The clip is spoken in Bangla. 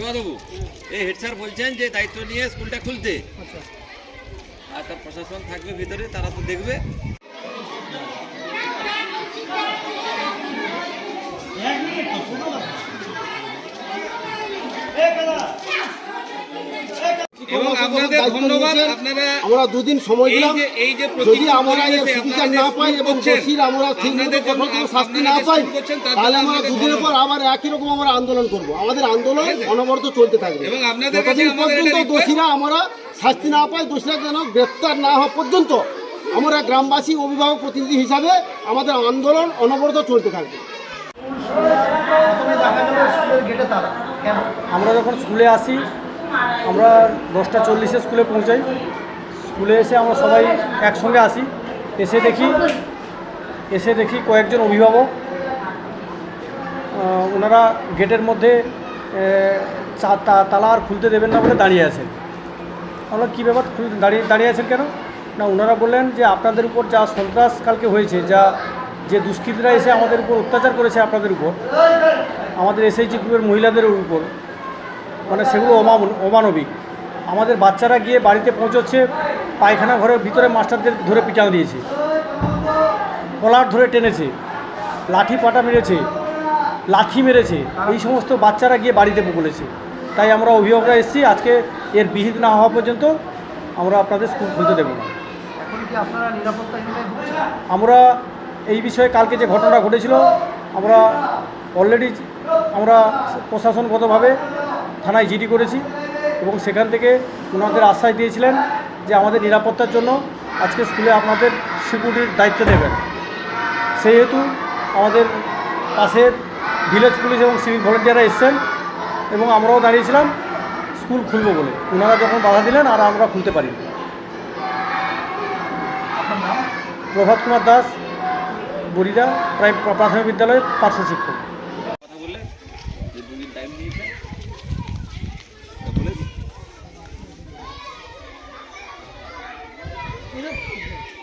বাবু এই হেড স্যার বলছেন যে দায়িত্ব নিয়ে স্কুলটা খুলতে। আচ্ছা। আর তার প্রশাসন থাকবে ভিতরে তারা তো দেখবে। ধন্যবাদ আপনারা আমরা দুদিন সময় এই দিলাম। যে এই যে যদি আমরা পরিবেশে সুবিধা না পাই এবং দোষীর আমরা শাস্তি না পাই তাহলে আমরা দুদিনের পর আবার একই রকম আমরা আন্দোলন করব। আমাদের আন্দোলন অনবরত চলতে থাকবে। যতদিন পর্যন্ত দোষীরা আমরা শাস্তি না পাই দোষীরা যেন গ্রেপ্তার না হওয়া পর্যন্ত আমরা গ্রামবাসী অভিভাবক প্রতিনিধি হিসাবে আমাদের আন্দোলন অনবরত চলতে থাকবে। আমরা যখন স্কুলে আসি আমরা দশটা চল্লিশে স্কুলে পৌঁছাই। স্কুলে এসে আমরা সবাই একসঙ্গে আসি। এসে দেখি এসে দেখি কয়েকজন অভিভাবক। ওনারা গেটের মধ্যে তালা আর খুলতে দেবেন না বলে দাঁড়িয়ে আছেন। আমরা কী ব্যাপার দাঁড়িয়ে দাঁড়িয়ে আছেন কেন? না, ওনারা বললেন যে আপনাদের উপর যা সন্ত্রাস কালকে হয়েছে, যা, যে দুষ্কৃতীরা এসে আমাদের উপর অত্যাচার করেছে আপনাদের উপর, আমাদের এসএইচজি গ্রুপের মহিলাদের উপর মানে সেগুলো অমানব- অমানবিক। আমাদের বাচ্চারা গিয়ে বাড়িতে পৌঁছচ্ছে পায়খানা ঘরের ভিতরে মাস্টারদের ধরে পিটাও দিয়েছে। কলার ধরে টেনেছে লাঠি পাটা মেরেছে লাঠি মেরেছে এই সমস্ত বাচ্চারা গিয়ে বাড়িতে বলেছে। তাই আমরা অভিভাবকরা এসেছি আজকে এর বিহিত না হওয়া পর্যন্ত আমরা আপনাদের স্কুল খুলতে দেবো না। আমরা এই বিষয়ে কালকে যে ঘটনা ঘটেছিল আমরা অলরেডি আমরা প্রশাসনগতভাবে থানায় জিডি করেছি এবং সেখান থেকে ওনাদের আশ্বাস দিয়েছিলেন যে আমাদের নিরাপত্তার জন্য আজকে স্কুলে আপনাদের সিকিউরিটির দায়িত্ব দেবেন সেহেতু আমাদের পাশের ভিলেজ পুলিশ এবং সিভিক ভলেন্টিয়াররা এসছেন এবং আমরাও দাঁড়িয়েছিলাম স্কুল খুলব বলে। ওনারা যখন বাধা দিলেন আর আমরা খুলতে পারি প্রভাত কুমার দাস বরিদা প্রায় প্রাথমিক বিদ্যালয়ের পার্শ্ব শিক্ষক। Yeah.